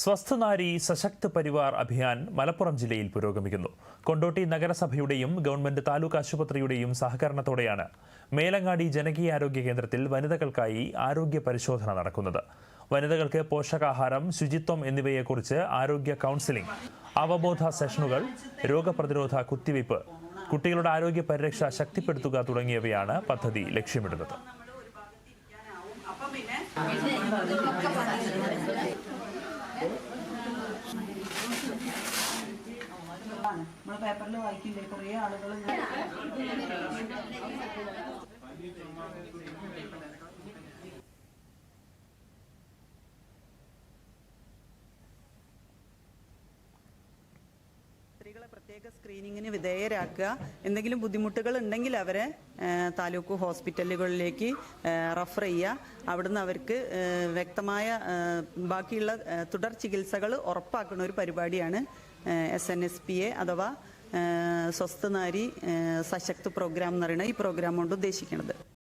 സ്വസ്ഥനാരി സശക്ത് പരിവാർ അഭിയാൻ മലപ്പുറം ജില്ലയിൽ പുരോഗമിക്കുന്നു. കൊണ്ടോട്ടി നഗരസഭയുടെയും ഗവൺമെന്റ് താലൂക്ക് ആശുപത്രിയുടെയും സഹകരണത്തോടെയാണ് മേലങ്ങാടി ജനകീയാരോഗ്യ കേന്ദ്രത്തിൽ വനിതകൾക്കായി ആരോഗ്യ പരിശോധന നടക്കുന്നത്. വനിതകൾക്ക് പോഷകാഹാരം ശുചിത്വം എന്നിവയെക്കുറിച്ച് ആരോഗ്യ കൗൺസിലിംഗ് അവബോധ സെഷനുകൾ രോഗപ്രതിരോധ കുത്തിവയ്പ് കുട്ടികളുടെ ആരോഗ്യ പരിരക്ഷ ശക്തിപ്പെടുത്തുക തുടങ്ങിയവയാണ് പദ്ധതി ലക്ഷ്യമിടുന്നത്. നമ്മൾ പേപ്പറിൽ വായിക്കില്ലേ? കുറേ ആളുകൾ പ്രത്യേക സ്ക്രീനിങ്ങിന് വിധേയരാക്കുക. എന്തെങ്കിലും ബുദ്ധിമുട്ടുകൾ ഉണ്ടെങ്കിൽ അവരെ താലൂക്ക് ഹോസ്പിറ്റലുകളിലേക്ക് റഫർ ചെയ്യുക. അവിടുന്ന് അവർക്ക് വ്യക്തമായ ബാക്കിയുള്ള തുടർ ചികിത്സകൾ ഉറപ്പാക്കുന്ന ഒരു പരിപാടിയാണ് S N S P A അഥവാ സ്വസ്ഥനാരി സ്വസ്ഥ നാരി സശക്ത് പ്രോഗ്രാം എന്ന് പറയുന്ന ഈ പ്രോഗ്രാം കൊണ്ട് ഉദ്ദേശിക്കുന്നത്.